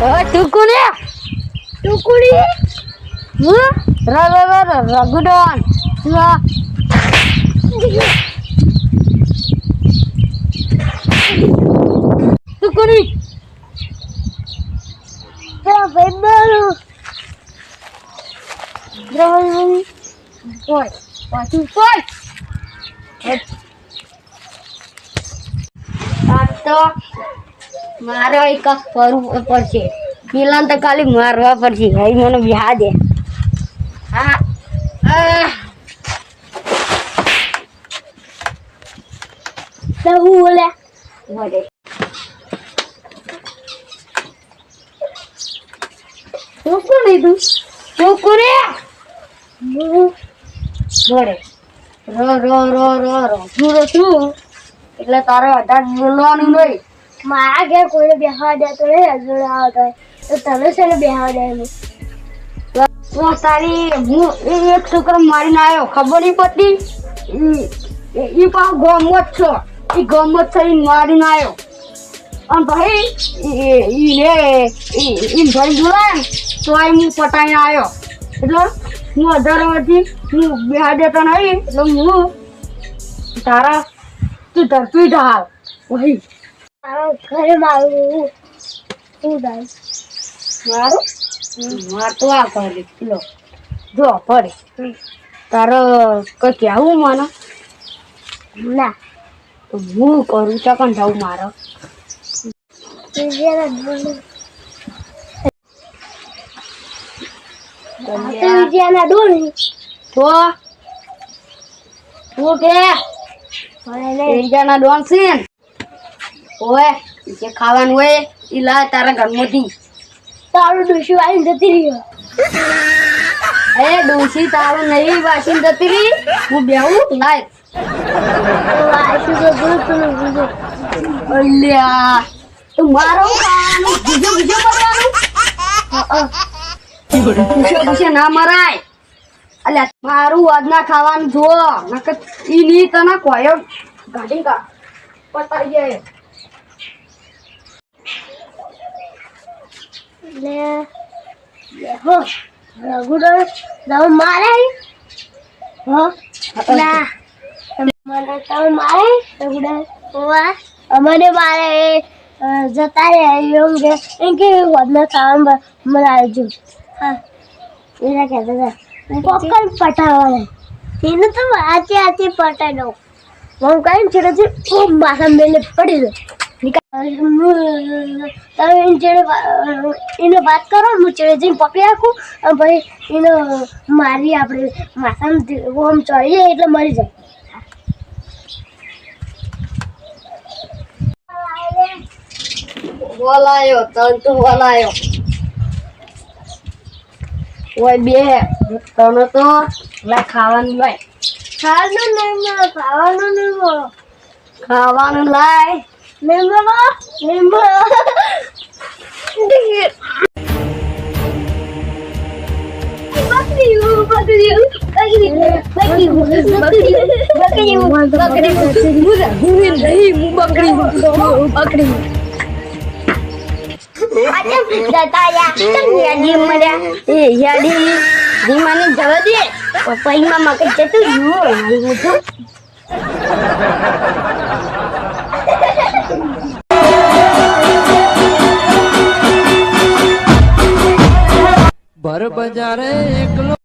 હવે ટુકુડી? હું ર ર ર ર રઘુડોન ટુકુડી? બોલું ઓય પાછું પોય આ તો મારો એક ફરવું પડશે પેલા તો ખાલી મારવા પડશે ભાઈ મને બિહા દે હા આહ. તો હું બોલે બોલે શું કોણ લીધું શું કોને બોલે રો રો રો રો રો શું રો શું એટલે તારે અઢાર બોલવાનું નહીં મારા ઘેર કોઈને બેહવા દેતો નહીં, હજુ આવતો તો તમે છે ને દે એમ? તારી, હું એ એક છોકરો મારીને આવ્યો, ખબર નહીં પડતી? એ પાછો ગોમો જ છો. એ ગોમો જ થઈને મારીને આવ્યો. અને ભાઈ, ઈ- ઈ ભાઈ જોડાય તો આ હું પટાઈને આવ્યો. એટલે હું અઢાર વર્ષથી હું બેહા દેતો નહીં, એટલે હું તારા તું ધરતું વહી મારા ઘરે મારું શું થાય? મારું? માર તો આ લો જો પડે. તારો કઈ કહેવું મને? ના. તો હું કરું ચકન જાઉં મારો? વિજયાના તો તું? કે એરિયાના ડોન છે ઓય જે ખાવાનું હોય એ લાવે તારા ઘરમાંથી. તારું ડોશી આવીને જતી રહ્યો. એ ડોસી તારું નહીં વાસીને જતી રહી. હું બેહું લાય. અલ્યા. તો મારો ખાવાનું બીજો બીજો કરવાનું? પૂછે પૂછે ના મરાય. અલ્યા મારું આજના ખાવાનું જો નકર ઈ ની તને કોયો ગાડી કા પતાઈ જાય. એટલે હો રઘુડો તમે મારે. હો ના. મને તમે મારે રઘુડો હોવા. અમને મારે જતા રહે એમ કે એમ કે વધના કામ મને આવજો હા. એના કહેતા હતા પોપકોર્ન પટાવવાના એને તો આચે આચે પટાઈ દઉં હું કઈ છે તો ખૂબ માથા મેલે પડી જાય તમે એને વાત કરો હું ચેડે જઈને પકડી રાખું અને પછી એને મારી આપણે માથામાં ઓમ ચડી જાય એટલે મરી જાય. બોલાયો તન તો બોલાયો ઓય બે તને તો ખાવાનું લાય. ખાવાનું નહીં મળે ખાવાનું નહીં મળે. ખાવાનું લાય. એ યાડી ધીમાને જવા દે પપ્પાઈમાં મગજ જતું ભર બજારે એકલો